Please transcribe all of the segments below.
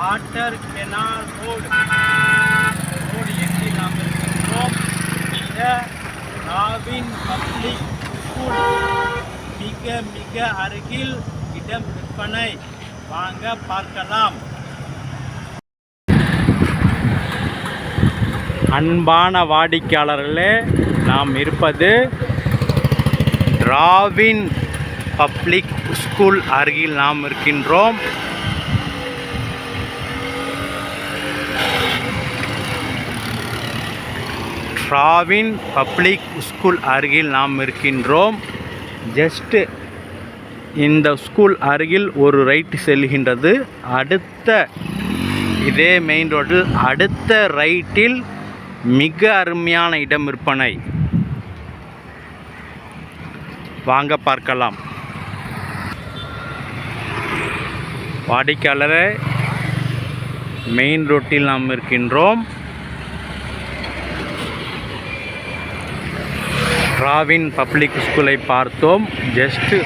Water canal road. Road எங்கே நாம் இருக்கின்றோம். இந்த ராவின் பப்ளிக் ஸ்கூல். மிக மிக அருகில் இடம் விற்பனை. வாங்க பார்க்கலாம். அன்பான வாடிக்கையாளர்களே நாம் இருப்பது டிராவின் பப்ளிக் ஸ்கூல் அருகில் நாம் இருக்கின்றோம். டிராவின் பப்ளிக் ஸ்கூல் அருகில் நாம் இருக்கின்றோம். ஜஸ்ட் இந்த ஸ்கூல் அருகில் ஒரு ரைட் செல்கின்றது. அடுத்த இதே மெயின் ரோட்டில் அடுத்த ரைட்டில் மிக அருமையான இடம் விற்பனை வாங்க பார்க்கலாம். வாடிக்கையாளரே மெயின் ரோட்டில் நாம் இருக்கின்றோம். ராவின் பப்ளிக் ஸ்கூலை பார்த்தோம். ஜஸ்ட்டு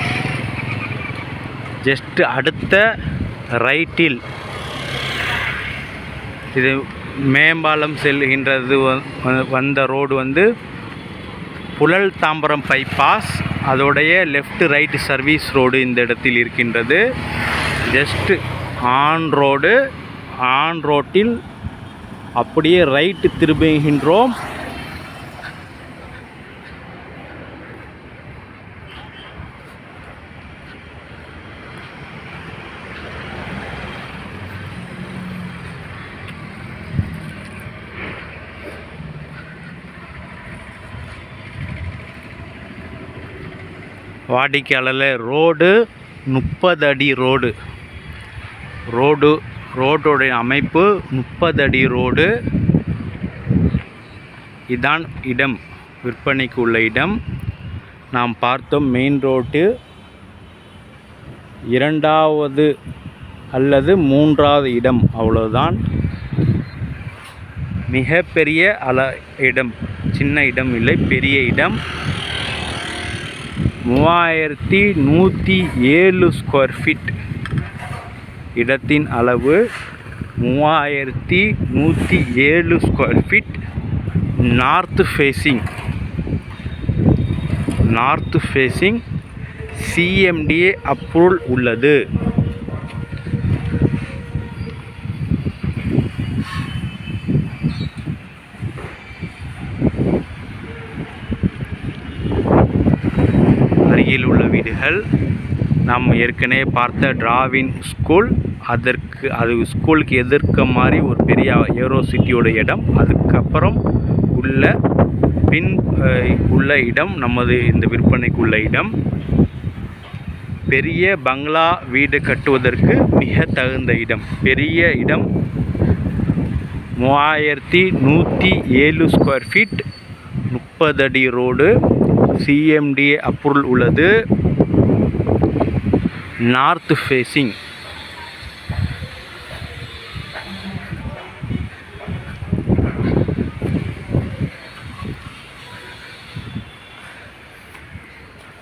ஜஸ்ட் அடுத்த ரைட்டில். இது மேம்பாலம் செல்கின்றது வந்த ரோடு வந்து புழல் தாம்பரம் பைபாஸ் அதோடைய லெஃப்ட் ரைட் சர்வீஸ் ரோடு இந்த இடத்தில் இருக்கின்றது. ஜஸ்ட்டு ஆன் ரோடு ஆன் ரோட்டில் அப்படியே ரைட்டு திரும்புகின்றோம். வாடிக்கையாளர் ரோடு முப்பது அடி ரோடு. ரோடு ரோட்டோடைய அமைப்பு முப்பது அடி ரோடு. இதான் இடம் விற்பனைக்கு உள்ள இடம். நாம் பார்த்தோம் மெயின் ரோட்டு இரண்டாவது அல்லது மூன்றாவது இடம் அவ்வளோதான் மிகப்பெரிய அல இடம் சின்ன இடம் இல்லை பெரிய இடம். மூவாயிரத்தி நூற்றி ஏழு ஸ்கொயர் ஃபீட் இடத்தின் அளவு மூவாயிரத்தி நூற்றி ஏழு square feet north facing north facing CMDA approval உள்ளது அருகில் உள்ள வீடுகள் நாம் ஏற்கனவே பார்த்த டிராவின் ஸ்கூல். அதற்கு அது ஸ்கூலுக்கு எதிர்க்க மாதிரி ஒரு பெரிய ஏரோ சிட்டியோட இடம். அதுக்கப்புறம் உள்ள பின் உள்ள இடம் நமது இந்த விற்பனைக்கு உள்ள இடம். பெரிய பங்களா வீடு கட்டுவதற்கு மிக தகுந்த இடம். பெரிய இடம் மூவாயிரத்தி நூற்றி ஏழு ஸ்கொயர் ஃபீட் முப்பது அடி ரோடு சிஎம்டி அப்ரூவல் உள்ளது. North facing.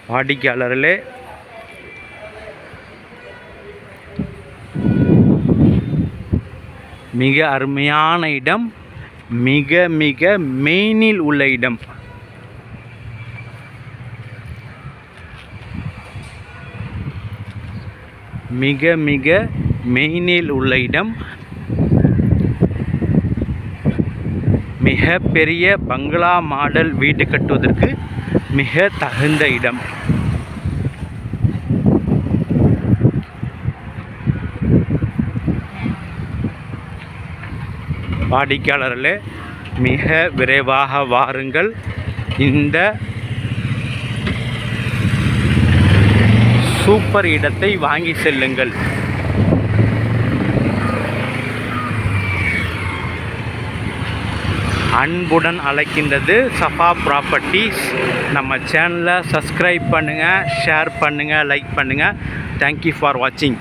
வாடிக்கையாளர்களே மிக அருமையான இடம் மிக மிக மெயினில் உள்ள இடம். மிக மிக மெயினில் உள்ள இடம். மிக பெரிய பங்களா மாடல் வீடு கட்டுவதற்கு மிக தகுந்த இடம். வாடிக்கையாளர்களே மிக விரைவாக வாருங்கள். இந்த சூப்பர் இடத்தை வாங்கி செல்லுங்கள். அன்புடன் அழைக்கின்றது சஃபா ப்ராப்பர்ட்டிஸ் நம்ம சேனலை சப்ஸ்கிரைப் பண்ணுங்கள் ஷேர் பண்ணுங்கள் லைக் பண்ணுங்கள் தேங்க்யூ ஃபார் வாட்சிங்